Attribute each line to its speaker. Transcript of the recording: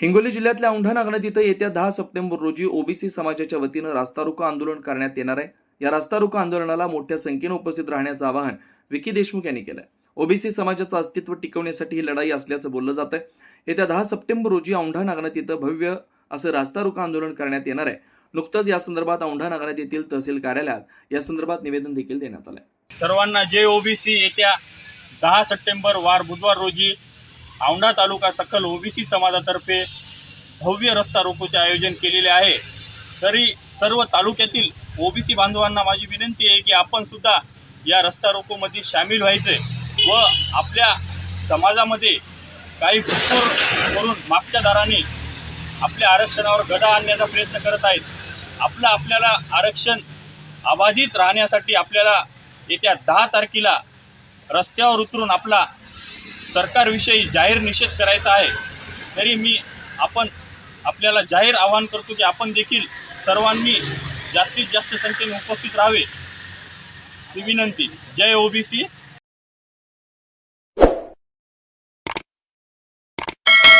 Speaker 1: हिंगोली जिल्ह्यातल्या औंढा नागनाथ इथं येत्या दहा सप्टेंबर रोजी ओबीसी समाजाच्या वतीनं रास्ता रोको आंदोलन करण्यात येणार आहे. या रास्ता रोको आंदोलनाला मोठ्या संख्येनं उपस्थित राहण्याचं आवाहन विकी देशमुख यांनी केलं ओबीसी समाजाचं अस्तित्व टिकवण्यासाठी ही लढाई असल्याचं बोललं जात आहे येत्या दहा सप्टेंबर रोजी औंढा नागनाथ इथं भव्य असं रास्ता रोको आंदोलन करण्यात येणार आहे. नुकतंच या संदर्भात औंढा नागनाथ येथील तहसील कार्यालयात या संदर्भात निवेदन देखील देण्यात आलं
Speaker 2: सर्वांना जे ओबीसी. येत्या दहा सप्टेंबर वार बुधवार रोजी औंढा तालुका सकल ओबीसी समाजातर्फे भव्य रस्ता रोकोचे आयोजन केलेले आहे. तरी सर्व तालुक्यातील ओबीसी बांधवांना माझी विनंती आहे की आपण सुद्धा या रस्ता रोकोमध्ये सामील व्हायचे व आपल्या समाजामध्ये काही घुसखोर करून मागच्या दाराने आपल्या आरक्षणावर गदा आणण्याचा प्रयत्न करत आहेत. आपलं आपल्याला आरक्षण अबाधित राहण्यासाठी आपल्याला येत्या दहा तारखेला रस्त्यावर उतरून आपला सरकारविषयी जाहीर निषेध करायचा आहे तरी मी आपण आपल्याला जाहीर आवाहन करतो की आपण देखील सर्वांनी जास्तीत जास्त संख्येने उपस्थित राहावे. ही विनंती. जय ओबीसी.